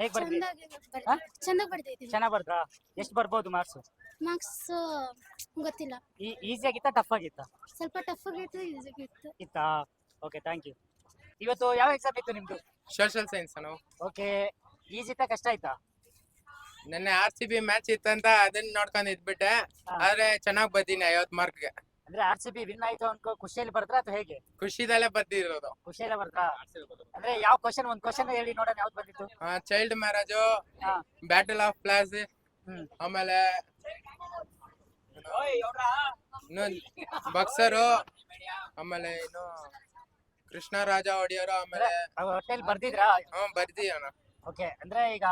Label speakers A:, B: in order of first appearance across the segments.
A: ಹೇಗ್
B: ಚಂದಾಗಿ
A: ಹಾ? ಚೆನ್ನಾಗ್ ಬರ್ದ್ರಾ? ಎಷ್ಟ್ ಬರ್ಬೋದು ಮಾರ್ಕ್ಸ್?
B: ಮಾರ್ಕ್ಸ್ ಗೊತ್ತಿಲ್ಲ.
A: ಈಸಿ ಆಗಿತ್ತಾ ಟಫ್ ಆಗಿತ್ತಾ
B: ಸ್ವಲ್ಪ ಟಫ್ ಆಗಿತ್ತು ಈಜಿ ಆಗಿತ್ತು
A: ಇತ್ತಾ? Okay thank you. ಇವತ್ತು ಯಾವ ಎಕ್ಸಾಮ್ ಇತ್ತು ನಿಮ್ದು?
C: ಸೋಷಿಯಲ್ ಸೈನ್ಸ್ ನಾವು
A: ಓಕೆ ಈಸಿ ಇತ್ತಾ ಕಷ್ಟ ಆಯ್ತಾ
C: ನೆನ್ನೆ ಆರ್ ಸಿ ಬಿ ಮ್ಯಾಚ್ ಇತ್ತಂತ ಅದನ್ನ ನೋಡ್ಕೊಂಡು ಇದ್ಬಿಟ್ಟೆ.
A: ಹಾ.
C: ಆದ್ರೆ ಚೆನ್ನಾಗ್ ಬರ್ತೀನಿ ಐವತ್ ಮಾರ್ಕ್ಗೆ.
A: ಅಂದ್ರೆ ಆರ್ ಸಿ ಬಿ ವಿನ್ ಆಯ್ತು ಅನ್ಕೋ ಖುಷಿಯಲ್ಲಿ ಬರ್ದ್ರಾ ಅಥವಾ ಹೇಗೆ?
C: ಖುಷಿದಲ್ಲೇ ಬಂದಿರೋದು
A: ಖುಷಿಯಲ್ಲೇ ಬರ್ತಾ? ಅಂದ್ರೆ ಯಾವ ಕ್ವಶನ್ ಒಂದ್ ಕ್ವಶನ್ ಹೇಳಿ ನೋಡೋಣ ಯಾವ್ದು ಬಂದಿತ್ತು?
C: ಚೈಲ್ಡ್ ಮ್ಯಾರೇಜು
A: ಹಾ.
C: Battle of Plassey
A: hmm.
C: ಆಮೇಲೆ ಇನ್ನು ಬಕ್ಸರು ಆಮೇಲೆ ಇನ್ನು ಕೃಷ್ಣರಾಜ ಒಡೆಯರು ಆಮೇಲೆ
A: ಹೋಟೆಲ್ ಬರ್ದಿದ್ರಾ?
C: ಹ್ಮ್ ಅಣ್ಣ.
A: ಓಕೆ ಅಂದ್ರೆ ಈಗ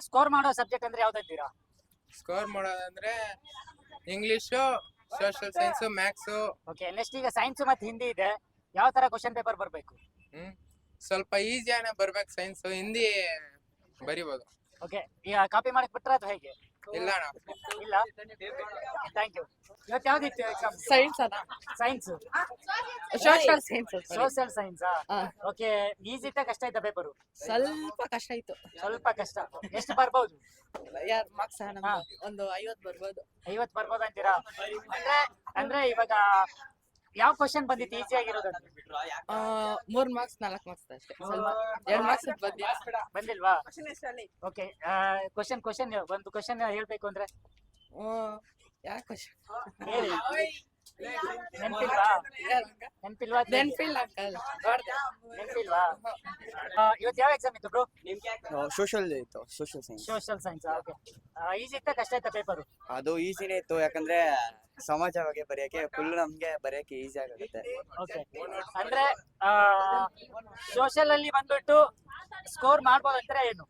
A: ಸ್ಕೋರ್ ಮಾಡೋ ಸಬ್ಜೆಕ್ಟ್ ಅಂದ್ರೆ ಯಾವ್ದಂತೀರಾ
C: ಸ್ಕೋರ್ ಮಾಡೋದಂದ್ರೆ English social science maths
A: okay next ಈಗ ಸೈನ್ಸ್ ಮತ್ತೆ ಹಿಂದಿ ಇದೆ. ಯಾವ ತರ ಕ್ವಶನ್ ಪೇಪರ್ ಬರಬೇಕು?
C: ಹ್ಮ್ ಸ್ವಲ್ಪ ಈಸಿಯಾನೆ ಬರ್ಬೇಕು ಸೈನ್ಸ್ ಹಿಂದಿ ಬರಿಬೋದು.
A: ಓಕೆ ಈಗ ಕಾಪಿ ಮಾಡಕ್ ಬಿಟ್ರ ಅಥವಾ ಹೇಗೆ?
C: ಇಲ್ಲ
A: ಇಲ್ಲ. ಥ್ಯಾಂಕ್ ಯು ಇವತ್ತು ಯಾವ್ದಿತ್ತು ಎಕ್ಸಾಮ್
D: ಸೈನ್ಸ್ ಅಲ್ಲ
A: science
D: social science
A: social science. Okay easy ಇತ್ತ ಕಷ್ಟ ಇತ್ತ ಪೇಪರು
D: ಸ್ವಲ್ಪ ಕಷ್ಟ ಇತ್ತು
A: ಸ್ವಲ್ಪ ಕಷ್ಟ. ಎಷ್ಟು ಬರ್ಬೋದು?
D: ಯಾರ್ ಮಾರ್ಕ್ಸ್. ಒಂದು ಐವತ್ ಬರ್ಬೋದು.
A: ಐವತ್ ಬರ್ಬೋದು ಅಂತೀರಾ? ಅಂದ್ರೆ ಅಂದ್ರೆ ಇವಾಗ ಯಾವ ಕ್ವಶನ್ ಬಂದಿತ್ತು? ಈಸಿ ಆಗಿರೋದು
D: ಆ, ಮೂರ್ ಮಾರ್ಕ್ಸ್ ನಾಲ್ಕು ಮಾರ್ಕ್ಸ್ ಅಷ್ಟೇ. ಸ್ವಲ್ಪ ಎರಡ್ ಮಾರ್ಕ್ಸ್ ಬಂದಿಲ್ಲ.
A: ಬಂದಿಲ್ವಾ? ಓಕೆ ಕ್ವಶನ್ ಕ್ವಶನ್ ಒಂದು ಕ್ವಶನ್ ಹೇಳ್ಬೇಕು ಅಂದ್ರೆ?
D: ಯಾಕೆ
A: ಕ್ವಶನ್ ನೆನ್ಪಿಲ್ವಾ? ನೆನ್ಪಿಲ್ವಾ?
D: ನೆನ್ಪಿಲ್ಲ
A: ನೆನ್ಪಿಲ್ವಾ? ಇವತ್ತು ಯಾವ ಎಕ್ಸಾಮ್ ಇತ್ತು ಬ್ರೋ
E: ಸೋಷಿಯಲ್ ಇತ್ತು social science
A: social science okay easy ಇತ್ತ ಕಷ್ಟ ಇತ್ತ ಪೇಪರ್
E: ಅದು ಈಸಿನೇ ಇತ್ತು ಯಾಕಂದ್ರೆ ಸಮಾಜ ಬಗ್ಗೆ ಬರೆಯಕ್ಕೆ ಫುಲ್ ನಮ್ಗೆ ಬರೆಯಕ್ಕೆ ಈಸಿ ಆಗುತ್ತೆ.
A: ಓಕೆ ಅಂದ್ರೆ ಸೋಷಿಯಲ್ ಅಲ್ಲಿ ಬಂದ್ಬಿಟ್ಟು ಸ್ಕೋರ್ ಮಾಡ್ಬೋದು ಅಂದ್ರೆ ಏನು?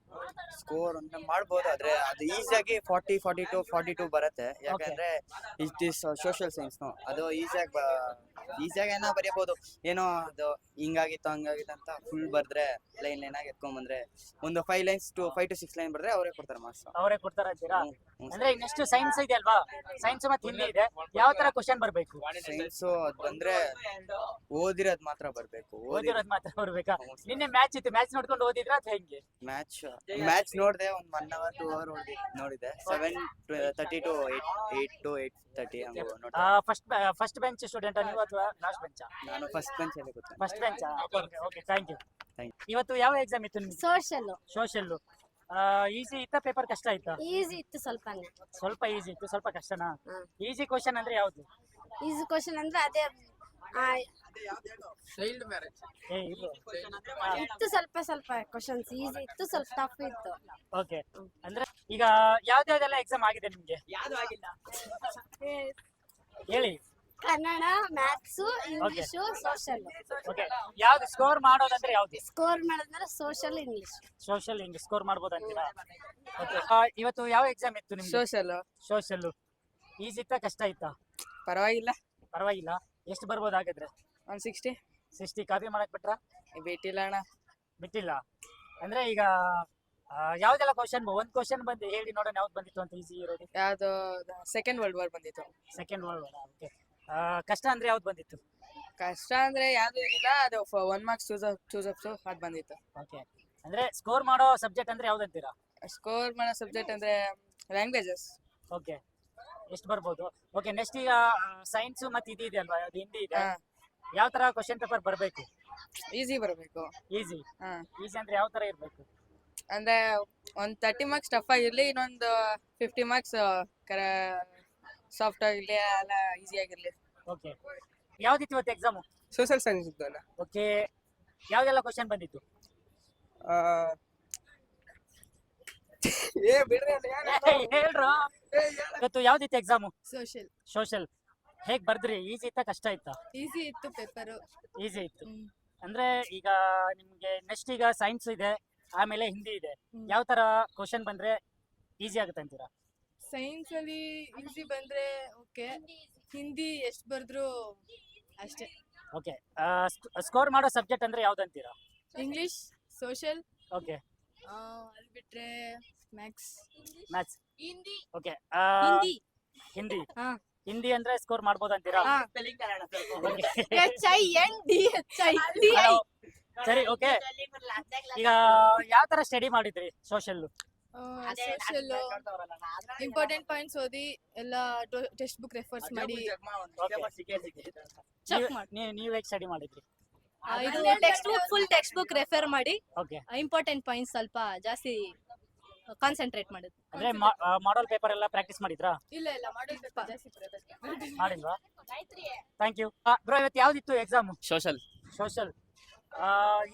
E: ಸ್ಕೋರ್ ಅಂತ ಮಾಡ್ಬೋದು ಆದ್ರೆ ಅದು ಈಸಿಯಾಗಿ forty forty two forty two ಬರುತ್ತೆ. ಯಾಕಂದ್ರೆ ಇಟ್ ಇಸ್ ಸೋಷಿಯಲ್ ಸೈನ್ಸ್ ಅದು ಈಸಿಯಾಗಿ ಈಸಿಯಾಗಿ ಏನೋ ಬರೆಯಬಹುದು ಏನೋ ಅದು ಹಿಂಗಾಗಿತ್ತು ಹಂಗಾಗಿತ್ತು ಅಂತ ಫುಲ್ ಬರ್ದ್ರೆ ಲೈನ್ ಲೈನ್ ಆಗಿ ಎತ್ಕೊಂಡ್ ಬಂದ್ರೆ ಒಂದು five lines to five to six line ಬರ್ದ್ರೆ ಅವರೇ ಕೊಡ್ತಾರೆ ಮಾರ್ಕ್ಸ್
A: ಅವರೇ ಕೊಡ್ತಾರೆ ಅಂತೀರಾ ಅಂದ್ರೆ ನೆಕ್ಸ್ಟ್ ಸೈನ್ಸ್ ಇದೆ ಅಲ್ವಾ? ಸೈನ್ಸ್ ಮತ್ತೆ ಹಿಂದಿ ಇದೆ. ಯಾವ ತರ ಕ್ವಶನ್ ಬರ್ಬೇಕು?
E: ಸೈನ್ಸ್ ಅಂದ್ರೆ ಬಂದ್ರೆ ಓದಿರೋದ್ ಮಾತ್ರ ಬರ್ಬೇಕು. ಓದಿ
A: ಓದಿರೋದ್ ಮಾತ್ರ ಬರ್ಬೇಕಾ? ನಿನ್ನೆ ಮ್ಯಾಚ್ ಇತ್ತು. ಮ್ಯಾಚ್ ನೋಡ್ಕೊಂಡು ಓದಿದ್ರ ಅಥವಾ ಹೆಂಗೆ?
E: ಮ್ಯಾಚ್ ಮ್ಯಾಚ್ ನೋಡಿದೆ ಒಂದ್ ಒನ್ ಅವರ್ ಟೂ ಅವರ್ ನೋಡಿದೆ. Seven thirty to eight eight to eight thirty
A: first first bench student ನೀವು ಅಥವಾ ಲಾಸ್ಟ್ ಬೆಂಚ್
E: ನಾನು ಫಸ್ಟ್ ಬೆಂಚ್ ಅಲ್ಲಿ
A: first bench okay thank you ಇವತ್ತು ಯಾವ ಎಕ್ಸಾಮ್ ಇತ್ತು ನಿಮ್ಗೆ
B: ಸೋಷಲ್
A: ಸೋಷಿಯಲ್ ಈಸಿ ಇತ್ತ ಪೇಪರ್ ಕಷ್ಟ ಆಯ್ತಾ
B: ಈಸಿ ಇತ್ತು ಸ್ವಲ್ಪ
A: ಸ್ವಲ್ಪ ಈಸಿ ಇತ್ತು ಸ್ವಲ್ಪ ಕಷ್ಟನಾ. ಈಸಿ ಕ್ವಶನ್ ಅಂದ್ರೆ ಯಾವ್ದು?
B: ಈಸಿ ಕ್ವಶನ್ ಅಂದ್ರೆ ಅದೇ ಆ,
C: ಚೈಲ್ಡ್ ಮ್ಯಾರೇಜ್
A: ಏ ಇದು
B: ಇತ್ತು ಸ್ವಲ್ಪ ಸ್ವಲ್ಪ ಕ್ವಶನ್ಸ್ ಈಸಿ ಇತ್ತು ಸ್ವಲ್ಪ ಟಫ್ ಇತ್ತು.
A: ಓಕೆ ಅಂದ್ರೆ ಈಗ ಯಾವ್ದ್ಯಾವ್ದೆಲ್ಲ ಎಕ್ಸಾಮ್ ಆಗಿದೆ ನಿಮ್ಗೆ? ಹೇಳಿ.
B: Kannada maths English social
A: okay ಯಾವ್ದು ಸ್ಕೋರ್ ಮಾಡೋದಂದ್ರೆ ಯಾವ್ದು?
B: ಸ್ಕೋರ್ ಮಾಡಿದ್ರೆ social English
A: social English score ಮಾಡ್ಬೋದು ಅಂತೀರಾ? ಓಕೆ ಇವತ್ತು ಯಾವ ಎಕ್ಸಾಮ್ ಇತ್ತು ನಿಮ್ಗೆ
D: ಸೋಷಲ್
A: ಸೋಷಲ್ ಈಸಿ ಇತ್ತಾ ಕಷ್ಟ ಇತ್ತಾ?
D: ಪರವಾಗಿಲ್ಲ.
A: ಪರವಾಗಿಲ್ಲ. ಎಷ್ಟು ಬರ್ಬೋದು ಹಾಗಾದ್ರೆ?
D: ಒಂದ್ ಸಿಕ್ಸ್ಟಿ
A: ಸಿಕ್ಸ್ಟಿ ಕಾಪಿ ಮಾಡಕ್ ಬಿಟ್ರ?
D: ಬಿಟ್ಟಿಲ್ಲ ಅಣ್ಣ.
A: ಬಿಟ್ಟಿಲ್ಲ. ಅಂದ್ರೆ ಈಗ ಆ, ಯಾವ್ದೆಲ್ಲ ಕ್ವಶನ್ ಒಂದ್ ಕ್ವಶನ್ ಬಂದು ಹೇಳಿ ನೋಡೋಣ ಯಾವ್ದು ಬಂದಿತ್ತು ಅಂತ ಈಸಿ ಇರೋದು.
D: ಯಾವ್ದು ಸೆಕೆಂಡ್ ವರ್ಲ್ಡ್ ವಾರ್ ಬಂದಿತ್ತು.
A: ಸೆಕೆಂಡ್ ವರ್ಲ್ಡ್ ಓಕೆ ಕಷ್ಟ ಅಂದ್ರೆ ಯಾವ್ದು ಬಂದಿತ್ತು?
D: ಕಷ್ಟ ಅಂದ್ರೆ ಯಾವ್ದು ಇದಿಲ್ಲ ಅದು ಒನ್ ಮಾರ್ಕ್ಸ್ ಚೂಸ್ ಚೂಸ್ ಅಪ್ಸು ಅದು ಬಂದಿತ್ತು.
A: ಓಕೆ ಅಂದ್ರೆ ಸ್ಕೋರ್ ಮಾಡೋ ಸಬ್ಜೆಕ್ಟ್ ಅಂದ್ರೆ ಯಾವ್ದು ಅಂತೀರಾ?
D: ಸ್ಕೋರ್ ಮಾಡೋ ಸಬ್ಜೆಕ್ಟ್ ಅಂದ್ರೆ ಲ್ಯಾಂಗ್ವೇಜಸ್
A: ಓಕೆ ಎಷ್ಟು ಬರ್ಬೋದು? ಓಕೆ ನೆಕ್ಸ್ಟ್ ಈಗ ಸೈನ್ಸ್ ಮತ್ತೆ ಇದು ಇದೆ ಅಲ್ವಾ? ಅದು ಹಿಂದಿ ಇದೆ. ಯಾವ ತರ ಕ್ವಶನ್ ಪೇಪರ್ ಬರಬೇಕು?
D: ಈಸಿ ಬರಬೇಕು.
A: ಈಸಿ
D: ಹಾ.
A: ಈಸಿ ಅಂದ್ರೆ ಯಾವ ತರ ಇರಬೇಕು?
D: ಅಂದ್ರೆ ಒಂದ್ ತರ್ಟಿ ಮಾರ್ಕ್ಸ್ ಟಫ್ ಆಗಿರ್ಲಿ ಇನ್ನೊಂದು ಫಿಫ್ಟಿ ಮಾರ್ಕ್ಸ್ ಕರ ಸಾಫ್ಟ್ ಆಗಿರ್ಲಿ ಎಲ್ಲ ಈಸಿ ಆಗಿರ್ಲಿ
A: ಓಕೆ ಯಾವ್ದಿತ್ತು ಇವತ್ತು ಎಕ್ಸಾಮು
F: ಸೋಷಿಯಲ್ ಸೈನ್ಸ್ ಅಲ್ಲ.
A: ಓಕೆ ಯಾವ್ದೆಲ್ಲ ಕ್ವಶನ್ ಬಂದಿತ್ತು?
F: ಏ ಬಿಡ್ರಿ ಅಣ್ಣ, ಯಾರು?
A: ಹೇಳ್ರು. ಇವತ್ತು ಯಾವ್ದಿತ್ತು ಎಕ್ಸಾಮು
G: ಸೋಷಿಯಲ್
A: ಸೋಷಿಯಲ್ ಹೇಗ್ ಬರ್ದ್ರಿ? ಈಸಿ ಇತ್ತಾ ಕಷ್ಟ ಇತ್ತಾ?
G: ಈಸಿ ಇತ್ತು ಪೇಪರ್
A: ಈಸಿ ಇತ್ತು. ಅಂದ್ರೆ ಈಗ ನಿಮ್ಗೆ ನೆಕ್ಸ್ಟ್ ಈಗ ಸೈನ್ಸ್ ಇದೆ ಆಮೇಲೆ ಹಿಂದಿ ಇದೆ. ಯಾವ ತರ ಕ್ವಶನ್ ಬಂದ್ರೆ ಈಸಿ ಆಗುತ್ತೆ ಅಂತೀರಾ?
G: ಸೈನ್ಸ್ ಅಲ್ಲಿ ಈಸಿ ಬಂದ್ರೆ ಓಕೆ ಹಿಂದಿ ಎಷ್ಟು ಬರ್ದ್ರು ಅಷ್ಟೇ.
A: ಓಕೆ ಸ್ಕೋರ್ ಮಾಡೋ ಸಬ್ಜೆಕ್ಟ್ ಅಂದ್ರೆ ಯಾವ್ದು ಅಂತೀರಾ
G: ಇಂಗ್ಲಿಷ್ ಸೋಷಿಯಲ್
A: ಓಕೆ
G: ಅಲ್ಲಿ ಬಿಟ್ರೆ maths
A: maths
G: Hindi
A: okay
G: Hindi
A: Hindi
G: ಹಾ.
A: ಹಿಂದಿ ಅಂದ್ರೆ ಸ್ಕೋರ್ ಮಾಡ್ಬೋದು ಅಂತೀರಾ.
G: H I N D H I D
A: ಸರಿ ಓಕೆ ಈಗ ಯಾವ ತರ ಸ್ಟಡಿ ಮಾಡಿದ್ರಿ ಸೋಷಲ್
D: ಸೋಷಿಯಲ್ ಇಂಪಾರ್ಟೆಂಟ್ ಪಾಯಿಂಟ್ಸ್ ಓದಿ ಎಲ್ಲ ಟೆಕ್ಸ್ಟ್ ಬುಕ್ ರೆಫರ್ಸ್ ಮಾಡಿ. ಚೆಕ್ ಮಾಡಿ.
A: ನೀವ್ ಹೇಗೆ ಸ್ಟಡಿ ಮಾಡಿದ್ರಿ?
H: ಇದು text book full text book refer ಮಾಡಿ.
A: ಓಕೆ
H: ಇಂಪಾರ್ಟೆಂಟ್ ಪಾಯಿಂಟ್ ಸ್ವಲ್ಪ ಜಾಸ್ತಿ ಕಾನ್ಸಂಟ್ರೇಟ್ ಮಾಡೋದು.
A: ಅಂದ್ರೆ ಮಾಡಲ್ ಪೇಪರ್ ಎಲ್ಲ ಪ್ರಾಕ್ಟೀಸ್ ಮಾಡಿದ್ರಾ?
D: ಇಲ್ಲ ಇಲ್ಲ ಮಾಡಲ್ ಪೇಪರ್
A: ಮಾಡಿಲ್ವಾ? ಥ್ಯಾಂಕ್ ಯು ಬ್ರೋ ಇವತ್ತು ಯಾವ್ದಿತ್ತು ಎಕ್ಸಾಮ್
I: ಸೋಷಲ್
A: ಸೋಷಲ್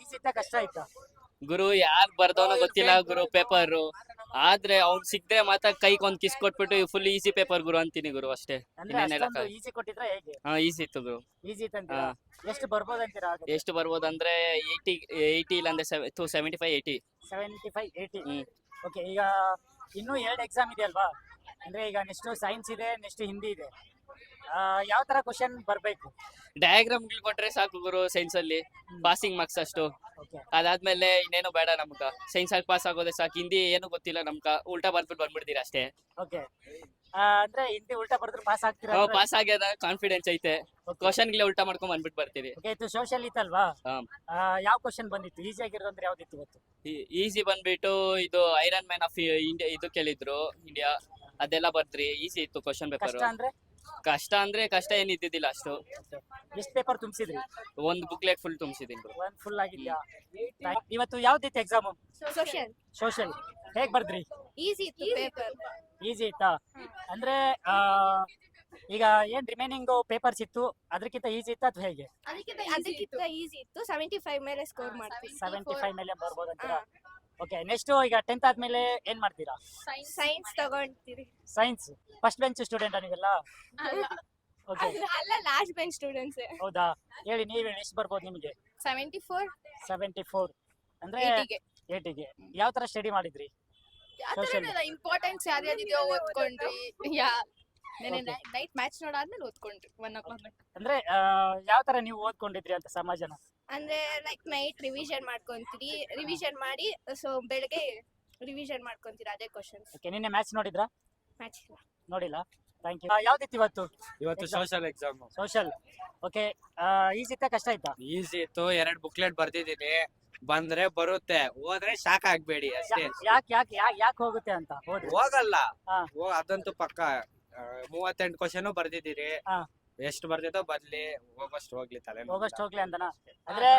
A: ಈ ಇತ್ತ ಕಷ್ಟ ಆಯ್ತಾ?
I: ಗುರು ಯಾರು ಬರ್ದೋನೋ ಗೊತ್ತಿಲ್ಲ ಗುರು ಪೇಪರ್ ಆದ್ರೆ ಅವ್ನ್ ಸಿಗದೆ ಮಾತ್ರ ಕೈಗೆ ಒಂದ್ ಕಿಸ್ ಕೊಟ್ಬಿಟ್ಟು ಫುಲ್ ಈಸಿ ಪೇಪರ್ ಗುರು ಅಂತೀನಿ ಗುರು ಅಷ್ಟೇ.
A: ಅಂದ್ರೆ
I: ಇನ್ನೇನ್
A: ಅಷ್ಟೊಂದು
I: ಹೇಳಕ್ಕಾಗಲ್ಲ.
A: ಈಸಿ ಕೊಟ್ಟಿದ್ರೆ ಹೇಗೆ?
I: ಹಾ ಈಸಿ ಇತ್ತು ಗುರು.
A: ಈಸಿ ಇತ್ತಂತೀರಾ ಎಷ್ಟು ಬರ್ಬೋದು ಅಂತೀರಾ
I: ಎಷ್ಟು ಬರ್ಬೋದು ಅಂದ್ರೆ ಏಯ್ಟಿ ಏಯ್ಟಿ ಇಲ್ಲ ಅಂದ್ರೆ to seventy five eighty
A: seventy five eighty. Okay ಈಗ ಇನ್ನೂ ಎರಡು ಎಕ್ಸಾಮ್ ಇದೆ ಅಲ್ವಾ? ಅಂದ್ರೆ ಈಗ ನೆಕ್ಸ್ಟ್ ಸೈನ್ಸ್ ಇದೆ ನೆಕ್ಸ್ಟ್ ಹಿಂದಿ ಇದೆ. ಯಾವ ತರ ಕ್ವಶನ್ ಬರ್ಬೇಕು?
I: ಡಯಾಗ್ರಾಮ್ ಕೊಟ್ರೆ ಸಾಕು ಗುರು ಸೈನ್ಸ್ ಅಲ್ಲಿ. ಪಾಸಿಂಗ್ ಮಾರ್ಕ್ಸ್ ಅಷ್ಟು. ಅದಾದ್ಮೇಲೆ ಇನ್ನೇನು ಬೇಡ ನಮ್ಗ. ಸೈನ್ಸ್ ಆಗಿ ಪಾಸ್ ಆಗೋದೇ ಸಾಕು. ಹಿಂದಿ ಏನು ಗೊತ್ತಿಲ್ಲ ನಮ್ಗ. ಉಲ್ಟಾ ಬರ್ಬಿಟ್ಟು ಬಂದ್ಬಿಡ್ತೀರಾ ಅಷ್ಟೇ.
A: ಓಕೆ ಅಂದ್ರೆ ಹಿಂದಿ ಉಲ್ಟಾ ಬರೆದ್ರೆ ಪಾಸ್ ಆಗ್ತೀರಾ
I: ಪಾಸ್ ಆಗ್ಯದ. ಕಾನ್ಫಿಡೆನ್ಸ್ ಐತೆ. ಕ್ವಶನ್ ಗಿಲೆ ಉಲ್ಟಾ ಮಾಡ್ಕೊಂಡ್ ಬಂದ್ಬಿಟ್ಟು ಬರ್ತೀವಿ.
A: ಓಕೆ ಇದು ಸೋಶಿಯಲ್ ಇತ್ತಲ್ವಾ
I: ಹಾಂ.
A: ಆ, ಯಾವ ಕ್ವಶನ್ ಬಂದಿತ್ತು? ಈಸಿ ಆಗಿರೋದು ಅಂದ್ರೆ ಯಾವ್ದಿತ್ತು ಇವತ್ತು
I: ಈಸಿ ಬಂದ್ಬಿಟ್ಟು ಇದು ಐರನ್ ಮ್ಯಾನ್ ಆಫ್ ಇಂಡಿಯಾ ಇದು ಕೇಳಿದ್ರು ಇಂಡಿಯಾ ಅದೆಲ್ಲ ಬರ್ತ್ರಿ ಈಸಿ ಇತ್ತು ಕ್ವಶನ್ ಪೇಪರ್
A: ಕಷ್ಟ ಅಂದ್ರೆ?
I: ಕಷ್ಟ ಅಂದ್ರೆ ಕಷ್ಟ ಏನ್ ಇದ್ದಿದ್ದಿಲ್ಲ ಅಷ್ಟು.
A: ಎಷ್ಟು ಪೇಪರ್ ತುಂಬಿಸಿದ್ರಿ?
I: ಒಂದ್ ಬುಕ್ಲೆಟ್ ಫುಲ್ ತುಂಬಿಸಿದೀನಿ ಬ್ರೋ
A: ಒಂದ್ ಫುಲ್ ಆಗಿದ್ಯಾ? ಇವತ್ತು ಯಾವ್ದಿತ್ತು ಎಕ್ಸಾಮ್
H: ಸೋಷಿಯಲ್
A: ಸೋಷಿಯಲ್ ಹೇಗ್ ಬರ್ದ್ರಿ?
H: ಈಸಿ ಇತ್ತು ಪೇಪರ್
A: ಈಸಿ ಇತ್ತಾ. ಅಂದ್ರೆ ಆ, ಈಗ ಏನ್ ರಿಮೈನಿಂಗ್ ಪೇಪರ್ಸ್ ಇತ್ತು? ಅದಕ್ಕಿಂತ ಈಸಿ ಇತ್ತು ಅಥವಾ ಹೇಗೆ?
H: ಅದಕ್ಕಿಂತ ಈಸಿ ಇತ್ತು. ಸೆವೆಂಟಿ ಫೈವ್ ಮೇಲೆ ಸ್ಕೋರ್ ಮಾಡ್ತೀವಿ.
A: ಸೆವೆಂಟಿ ಫೈವ್ ಮೇಲೆ ಬರ್ಬೋದು ಅಂತೀರಾ ಓಕೆ ನೆಕ್ಸ್ಟ್ ಈಗ ಟೆಂತ್ ಆದ್ಮೇಲೆ ಏನ್ ಮಾಡ್ತೀರಾ?
H: ಸೈನ್ಸ್ ತಗೊಂತೀರಿ.
A: ಸೈನ್ಸ್ ಫಸ್ಟ್ ಬೆಂಚ್ ಸ್ಟೂಡೆಂಟ್ ನೀವೆಲ್ಲ? ಓಕೆ
H: ಅಲ್ಲ ಲಾಸ್ಟ್ ಬೆಂಚ್ ಸ್ಟೂಡೆಂಟ್ಸ್
A: ಹೌದಾ? ಹೇಳಿ ನೀವೇ ಎಷ್ಟು ಬರ್ಬೋದು ನಿಮಗೆ.
H: ಸೆವೆಂಟಿ ಫೋರ್
A: ಸೆವೆಂಟಿ ಫೋರ್ ಅಂದ್ರೆ
D: ಏಟಿಗೆ
A: ಗೆ. ಯಾವ ತರ ಸ್ಟಡಿ ಮಾಡಿದ್ರಿ? ಇಂಪಾರ್ಟೆನ್ಸ್
D: ಇಂಪಾರ್ಟೆಂಟ್ಸ್ ಯಾವ್ದಿದೆಯೋ ಓದ್ಕೊಂಡ್ರಿ. ಯಾ. ನೈಟ್ ಮ್ಯಾಚ್ ನೋಡಾದ್ಮೇಲೆ ಓದ್ಕೊಂಡ್ರಿ. ಒನ್ ಓ ಕ್ಲಾಕ್
A: ಅಂದ್ರೆ ಆ, ಯಾವ ತರ ನೀವು ಓದ್ಕೊಂಡಿದ್ರಿ ಅಂತ ಸಮಾಜನ?
H: ಅಂದ್ರೆ ಲೈಕ್ ನೈಟ್ ರಿವಿಷನ್ ಮಾಡ್ಕೊಂತೀರಿ. ರಿವಿಷನ್ ಮಾಡಿ ಸೊ ಬೆಳಗ್ಗೆ ರಿವಿಷನ್ ಮಾಡ್ಕೊಂತೀರಾ ಅದೇ ಕ್ವಶನ್ಸ್
A: ಓಕೆ ನಿನ್ನೆ ಮ್ಯಾಚ್ ನೋಡಿದ್ರಾ?
H: ಮ್ಯಾಚ್
A: ನೋಡಿಲ್ಲ. ಥ್ಯಾಂಕ್ ಯು ಯಾವ್ದಿತ್ತು ಇವತ್ತು?
J: ಇವತ್ತು social exam
A: social okay easy ಇತ್ತ ಕಷ್ಟ ಆಯ್ತಾ
J: ಈಸಿ ಇತ್ತು. ಎರಡ್ ಬುಕ್ಲೆಟ್ ಬರ್ದಿದ್ದೀನಿ. ಬಂದ್ರೆ ಬರುತ್ತೆ. ಹೋದ್ರೆ ಶಾಕ್ ಆಗ್ಬೇಡಿ ಅಷ್ಟೇ.
A: ಯಾಕೆ ಯಾಕೆ ಯಾಕೆ ಹೋಗುತ್ತೆ ಅಂತ? ಹೋದ್ರೆ.
J: ಹೋಗಲ್ಲ.
A: ಹಾ.
J: ಅದಂತೂ ಪಕ್ಕ ಮೂವತ್ತೆಂಟು ಕ್ವಶನ್ ಬರ್ದಿದ್ದೀರಿ.
A: ಹಾ.
J: ಎಷ್ಟು ಬರ್ತೈತೋ ಬರ್ಲಿ ಹೋಗಸ್ಟ್ ಹೋಗ್ಲಿ ತಲೆ
A: ಹೋಗಷ್ಟು ಹೋಗ್ಲಿ ಅಂತನಾ? ಅಂದ್ರೆ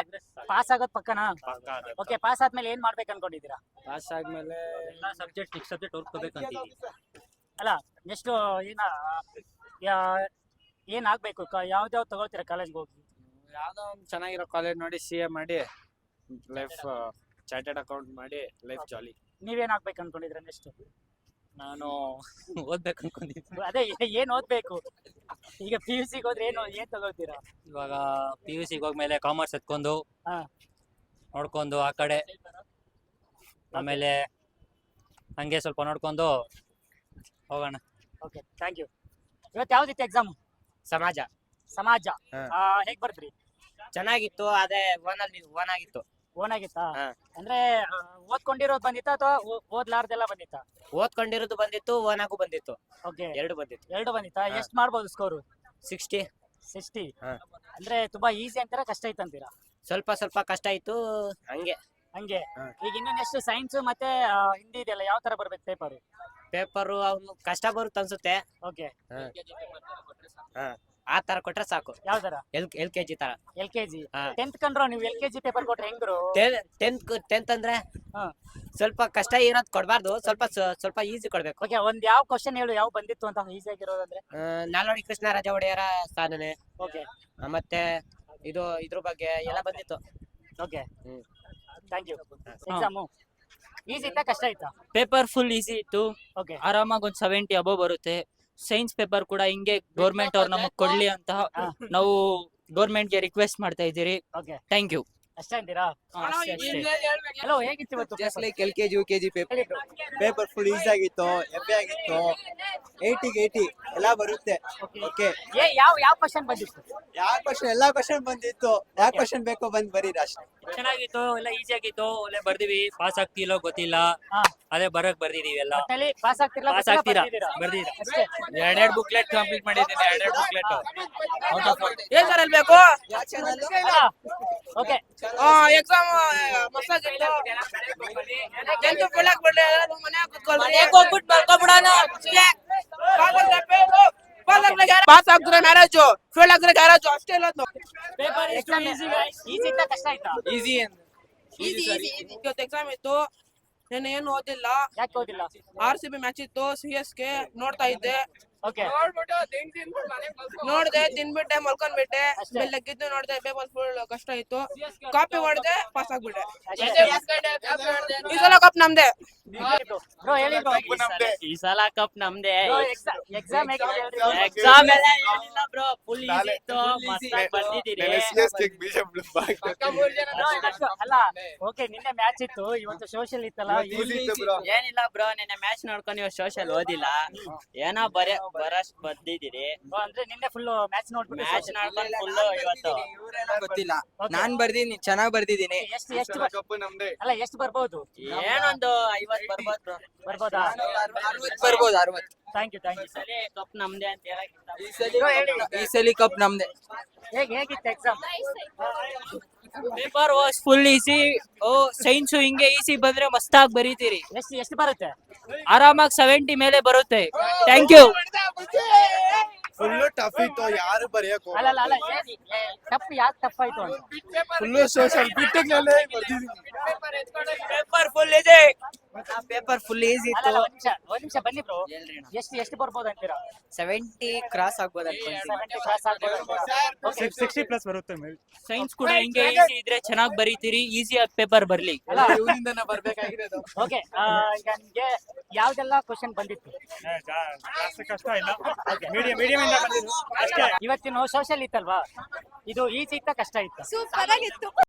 A: ಪಾಸ್ ಆಗೋದ್ ಪಕ್ಕನಾ? ಓಕೆ ಪಾಸ್ ಆದ್ಮೇಲೆ ಏನ್ ಮಾಡ್ಬೇಕು ಅನ್ಕೊಂಡಿದ್ದೀರಾ?
J: ಪಾಸ್ ಆದ್ಮೇಲೆ
I: ಸಬ್ಜೆಕ್ಟ್ ಸಿಕ್ಸ್ ಸಬ್ಜೆಕ್ಟ್ ಓದ್ಕೋಬೇಕಂತೀವಿ
A: ಅಲ್ಲ ನೆಕ್ಸ್ಟ್ ಏನ ಯಾ- ಏನ್ ಆಗ್ಬೇಕು? ಯಾವ್ದಾವ್ ತಗೊಳ್ತೀರಾ ಕಾಲೇಜ್ಗೆ ಹೋಗಿ?
J: ಯಾವ್ದೋ ಒಂದ್ ಚೆನ್ನಾಗಿರೋ ಕಾಲೇಜ್ ನೋಡಿ ಸಿ ಎ ಮಾಡಿ ಲೈಫ್ ಚಾರ್ಟೆಡ್ ಅಕೌಂಟ್ ಮಾಡಿ ಲೈಫ್ ಜಾಲಿ
A: ನೀವೇನ್ ಆಗ್ಬೇಕು ಅನ್ಕೊಂಡಿದ್ರ ನೆಕ್ಸ್ಟ್
I: ನಾನು ಓದ್ಬೇಕು ಅನ್ಕೊಂಡಿದ್ದೆ
A: ಅದೇ ಏನ್ ಓದ್ಬೇಕು? ಈಗ ಪಿ ಯು ಸಿಗೆ ಹೋದ್ರೆ ಏನು ಏನ್ ತಗೊಳ್ತೀರಾ?
I: ಇವಾಗ ಪಿ ಯು ಸಿಗೆ ಹೋಗ್ಮೇಲೆ ಕಾಮರ್ಸ್ ಎತ್ಕೊಂಡು
A: ಹಾ.
I: ನೋಡ್ಕೊಂಡು ಆ ಕಡೆ. ಆಮೇಲೆ ಹಂಗೆ ಸ್ವಲ್ಪ ನೋಡ್ಕೊಂಡು ಹೋಗೋಣ.
A: ಓಕೆ ಥ್ಯಾಂಕ್ ಯು ಇವತ್ತು ಯಾವ್ದಿತ್ತು ಎಕ್ಸಾಮ್
K: ಸಮಾಜ.
A: ಸಮಾಜ.
K: ಹಾ.
A: ಆ, ಹೇಗ್ ಬರ್ದ್ರಿ?
K: ಚೆನ್ನಾಗಿತ್ತು ಅದೇ ಒನ್ ಅಲ್ಲಿ ಒನ್ ಆಗಿತ್ತು.
A: ಓನ್ ಆಗಿತ್ತಾ? ಅಂದ್ರೆ ಓದ್ಕೊಂಡಿರೋದು ಬಂದಿತ್ತ ಅಥವಾ ಓದ್ಲಾರ್ದೆಲ್ಲ ಬಂದಿತ್ತ?
K: ಓದ್ಕೊಂಡಿರೋದು ಬಂದಿತ್ತು ಓನ್ ಆಗು ಬಂದಿತ್ತು.
A: ಓಕೆ
K: ಎರಡು ಬಂದಿತ್ತು.
A: ಎರಡು ಬಂದಿತ್ತಾ. ಎಷ್ಟ್ ಮಾಡ್ಬೋದು ಸ್ಕೋರ್
K: ಸಿಕ್ಸ್ಟಿ.
A: ಸಿಕ್ಸ್ಟಿ? ಅಂದ್ರೆ ತುಂಬಾ ಈಸಿ ಅಂತೀರಾ ಕಷ್ಟ ಐತಂತೀರಾ
K: ಸ್ವಲ್ಪ ಸ್ವಲ್ಪ ಕಷ್ಟ ಆಯ್ತು ಹಂಗೆ.
A: ಹಂಗೆ. ಈಗ ಇನ್ನು ನೆಕ್ಸ್ಟ್ ಸೈನ್ಸ್ ಮತ್ತೆ ಆ, ಹಿಂದಿ ಇದೆಯಲ್ಲ ಯಾವ ತರ ಬರ್ಬೇಕು ಪೇಪರ್
K: ಪೇಪರು ಅವ್ನು ಕಷ್ಟ ಬರುತ್ತೆ ಅನ್ಸುತ್ತೆ.
A: ಓಕೆ
K: ಆ ತರ ಕೊಟ್ರೆ ಸಾಕು. ಎಲ್ ಎಲ್ ಕೆ ಜಿ ತರ.
A: ಎಲ್ ಕೆ ಜಿ
K: ಹಾ.
A: ಟೆಂತ್ ಕಂಡ್ರು ನೀವು ಎಲ್ ಕೆ ಜಿ ಪೇಪರ್ ಕೊಟ್ರೆ ಹೆಂಗ್ರು?
K: ಟೆಂತ್ ಟೆಂತ್ ಅಂದ್ರೆ
A: ಹಾ.
K: ಸ್ವಲ್ಪ ಕಷ್ಟ ಇರೋದ್ ಕೊಡ್ಬಾರ್ದು. ಸ್ವಲ್ಪ ಸ- ಸ್ವಲ್ಪ ಈಸಿ ಕೊಡ್ಬೇಕು.
A: ಓಕೆ ಒಂದ್ ಯಾವ ಕ್ವಶನ್ ಹೇಳು ಯಾವ ಬಂದಿತ್ತು ಅಂತ ಈಸಿ ಆಗಿರೋದಂದ್ರೆ?
K: ಆ, ನಾಲ್ವಡಿ ಕೃಷ್ಣರಾಜ ಒಡೆಯರ ಸಾಧನೆ.
A: ಓಕೆ
K: ಆ, ಮತ್ತೆ ಇದು ಇದ್ರ ಬಗ್ಗೆ ಎಲ್ಲ ಬಂದಿತ್ತು.
A: Okay
K: hmm.
A: Thank you exam easy ಇತ್ತಾ ಕಷ್ಟ ಇತ್ತು?
I: ಪೇಪರ್ ಫುಲ್ ಈಸಿ ಇತ್ತು.
A: ಓಕೆ
I: ಆರಾಮಾಗಿ ಒಂದು ಸೆವೆಂಟಿ ಅಬೋ ಬರುತ್ತೆ. ಸೈನ್ಸ್ ಪೇಪರ್ ಕೂಡ ಹಿಂಗೆ ಗೌರ್ಮೆಂಟ್ ಅವ್ರು ನಮಗ್ ಕೊಡ್ಲಿ ಅಂತ ನಾವು ಗೌರ್ಮೆಂಟ್ಗೆ ರಿಕ್ವೆಸ್ಟ್ ಮಾಡ್ತಾ ಇದ್ದೀರಿ.
A: Okay
I: thank you.
A: ಅಷ್ಟೇ ಅಂತೀರಾ ಹಲೋ ಹೇಗಿತ್ತು ಇವತ್ತು
E: just like L K G U K G paper paper full easy ಆಗಿತ್ತು ಹೆವಿ ಆಗಿತ್ತು.
L: ಏಯ್ಟಿಗೆ ಏಯ್ಟಿ ಎಲ್ಲ ಬರುತ್ತೆ. ಓಕೆ
A: ಏ ಯಾವ ಯಾವ ಕ್ವಶನ್ ಬಂದಿತ್ತು?
L: ಯಾವ ಕ್ವಶನ್ ಎಲ್ಲಾ ಕ್ವಶನ್ ಬಂದಿತ್ತು. ಯಾವ ಕ್ವಶನ್ ಬೇಕೋ ಬಂದ್ ಬರೀರಿ ಅಷ್ಟೇ.
M: ಚೆನ್ನಾಗಿತ್ತು ಎಲ್ಲ ಈಸಿ ಆಗಿತ್ತು. ಒಳ್ಳೆ ಬರ್ದಿವಿ. ಪಾಸ್ ಆಗ್ತಿಲ್ಲೋ ಗೊತ್ತಿಲ್ಲ. ಅದೇ ಬರಕ್ ಬರ್ದಿದೀವಿ ಎಲ್ಲ.
A: ಪಾಸ್ ಆಗ್ತಿಲ್ಲ
M: ಪಾಸ್ ಆಗ್ತೀರಾ? ಬರ್ದಿದ್ದೀರಾ? ಎರಡೆರಡು ಬುಕ್ಲೆಟ್ ಕಂಪ್ಲೀಟ್ ಮಾಡಿದ್ದೀನಿ ಎರಡೆರಡು ಬುಕ್ಲೆಟ್
F: ಏನ್ ಸರ್ ಬೇಕು.
A: ಓಕೆ
F: ಎಕ್ಸಾಮ್ ಮಸ್ತಾಗಿತ್ತು ಟೆಂತ್ ಫೇಲ್ ಆಗ್ಬಿಡ್ಲಿ ಎಲ್ಲರೂ ಮನ್ಯಾಗ ಕುತ್ಕೊಳ್ರಿ.
G: ಹೋಗ್ಬಿಟ್ಟು ಬರ್ಕೊಬಿಡೋಣ.
F: ಪಾಸ್ ಆಗ್ತಾರೆ ಮ್ಯಾರೇಜು ಫೇಲ್ ಆಗ್ತಾರೆ ಗ್ಯಾರೇಜು ಅಷ್ಟೇ ಇಲ್ಲ
A: ಪೇಪರ್ ಎಕ್ಸಾಮ್ ಈಸಿ ಈಸಿ ಇತ್ತ ಕಷ್ಟ ಆಯ್ತಾ?
N: ಈಸಿ
F: ಇವತ್ತು ಎಕ್ಸಾಮ್ ಇತ್ತು. ನೆನ್ನೆ ಏನು ಓದಿಲ್ಲ.
A: ಯಾಕೆ ಓದಿಲ್ಲ?
F: ಆರ್ ಸಿ ಬಿ ಮ್ಯಾಚ್ ಇತ್ತು ಸಿ ಎಸ್ ಕೆ ನೋಡ್ತಾ ಇದ್ದೆ.
A: ಓಕೆ
F: ನೋಡ್ದೆ ತಿನ್ಬಿಟ್ಟೆ ಮಲ್ಕೊಂಡ್ಬಿಟ್ಟೆ ಬೆಳಗ್ಗಿದ್ದು ನೋಡ್ದೆ ಪೇಪರ್ ಫುಲ್ ಕಷ್ಟ ಇತ್ತು ಕಾಪಿ ಹೊಡೆದೆ ಪಾಸ್ ಆಗ್ಬಿಟ್ಟೆ. ಈ ಸಲ ಕಪ್ ನಮ್ದೆ.
A: ಬ್ರೋ ಹೇಳಿ ಬ್ರೋ
K: ಈ ಸಲ ಕಪ್ ನಮ್ದೆ.
A: ಎಕ್ಸಾಮ್
K: ಎಕ್ಸಾಮ್ ಎಲ್ಲ ಏನಿಲ್ಲ ಬ್ರೋ ಫುಲ್ ಈಸಿ ಇತ್ತು. ಮಸ್ತಾಗಿ
A: ಅಲ್ಲ ಓಕೆ ನಿನ್ನೆ ಮ್ಯಾಚ್ ಇತ್ತು. ಇವತ್ತು ಸೋಷಿಯಲ್ ಇತ್ತಲ್ಲ.
K: ಏನಿಲ್ಲ ಬ್ರೋ ನಿನ್ನೆ ಮ್ಯಾಚ್ ನೋಡ್ಕೊಂಡು ನೀವು ಸೋಷಿಯಲ್ ಓದಿಲ್ಲ. ಏನೋ ಬರೇ ಬರಸ್ಟ್ ಬರ್ದಿದ್ದೀರಿ
A: ಅಂದ್ರೆ ನಿನ್ನೆ ಫುಲ್ ಮ್ಯಾಚ್ ನೋಡ್ಬಿಟ್ಟು
K: ಮ್ಯಾಚ್ ನೋಡ್ಕೊಂಡು ಫುಲ್ ಇವತ್ತು.
L: ಗೊತ್ತಿಲ್ಲ. ನಾನ್ ಬರ್ದಿನಿ ಚೆನ್ನಾಗ್ ಬರ್ದಿದ್ದೀನಿ.
A: ಎಷ್ಟು ಎಷ್ಟು ಅಲ್ಲ ಎಷ್ಟು ಬರ್ಬೋದು?
K: ಏನೊಂದು ಐವತ್ ಬರ್ಬೋದು ಬ್ರೋ
A: ಬರ್ಬೋದಾ?
L: ಬರ್ಬೋದು ಅರವತ್ತು.
A: ಥ್ಯಾಂಕ್ ಯು ಥ್ಯಾಂಕ್ ಯು
K: ಸರಿ ಕಪ್ ನಮ್ದೇ ಅಂತ ಹೇಳಕ್ಕಿಂತ
L: ಈ ಸಲ ಕಪ್ ನಮ್ದೆ.
A: ಹೇಗೆ ಹೇಗಿತ್ತು exam
M: paper was full easy O science ಹಿಂಗೆ ಈಸಿ ಬಂದ್ರೆ ಮಸ್ತಾಗಿ ಬರೀತೀರಿ.
A: ಎಷ್ಟು ಎಷ್ಟು ಬರುತ್ತೆ?
M: ಆರಾಮಾಗಿ ಸೆವೆಂಟಿ ಮೇಲೆ ಬರುತ್ತೆ. ಥ್ಯಾಂಕ್ ಯು
L: ಫುಲ್ಲು ಟಫ್ ಇತ್ತು ಯಾರು ಬರೆಯಕ್
A: ಅಲ್ಲ ತಪ್ಪು ಯಾಕೆ ತಪ್ಪಾಯ್ತು ಅಂತ.
L: ಫುಲ್ ಸೋಷಲ್ ಬಿಟ್ಟಿದ್ಮೇಲೆ
M: ಪೇಪರ್ ಫುಲ್ ಇದೆ.
L: ಪೇಪರ್ ಫುಲ್ ಈಸಿ
A: ಇತ್ತು. ಒಂದ್ ನಿಮಿಷ ಬನ್ನಿ ಬ್ರೋ ಎಷ್ಟು ಎಷ್ಟು ಬರ್ಬೋದು ಅಂತೀರಾ?
L: ಸೆವೆಂಟಿ ಕ್ರಾಸ್ ಆಗ್ಬೋದು
A: ಸೆವೆಂಟಿ ಕ್ಲಾಸ್ ಆಗ್ಬೋದು
O: ಸಿಕ್ಸ್ಟಿ ಪ್ಲಸ್ ಬರುತ್ತೆ ಮೇಲೆ
M: ಸೈನ್ಸ್ ಕೂಡ ಹಿಂಗೆ ಈಸಿ ಇದ್ರೆ ಚೆನ್ನಾಗಿ ಬರೀತೀರಿ ಆಗಿ ಪೇಪರ್ ಬರ್ಲಿ.
L: ಇವನಿಂದ ಬರ್ಬೇಕಾಗಿರೋದು.
A: ಓಕೆ ಈಗ ನಿಮ್ಗೆ ಯಾವ್ದೆಲ್ಲ ಕ್ವಶನ್ ಬಂದಿತ್ತು?
O: ಜಾಸ್ತಿ ಕಷ್ಟ ಇಲ್ಲ. ಮೀಡಿಯಂ ಮೀಡಿಯಂ ಇಂದ ಬಂದಿದ್ದು ಅಷ್ಟೇ.
A: ಇವತ್ತಿನ ಸೋಷಿಯಲ್ ಇತ್ತಲ್ವಾ? ಇದು ಈಸಿ ಇತ್ತ ಕಷ್ಟ ಇತ್ತು?
P: ಸೂಪರ್ ಆಗಿತ್ತು.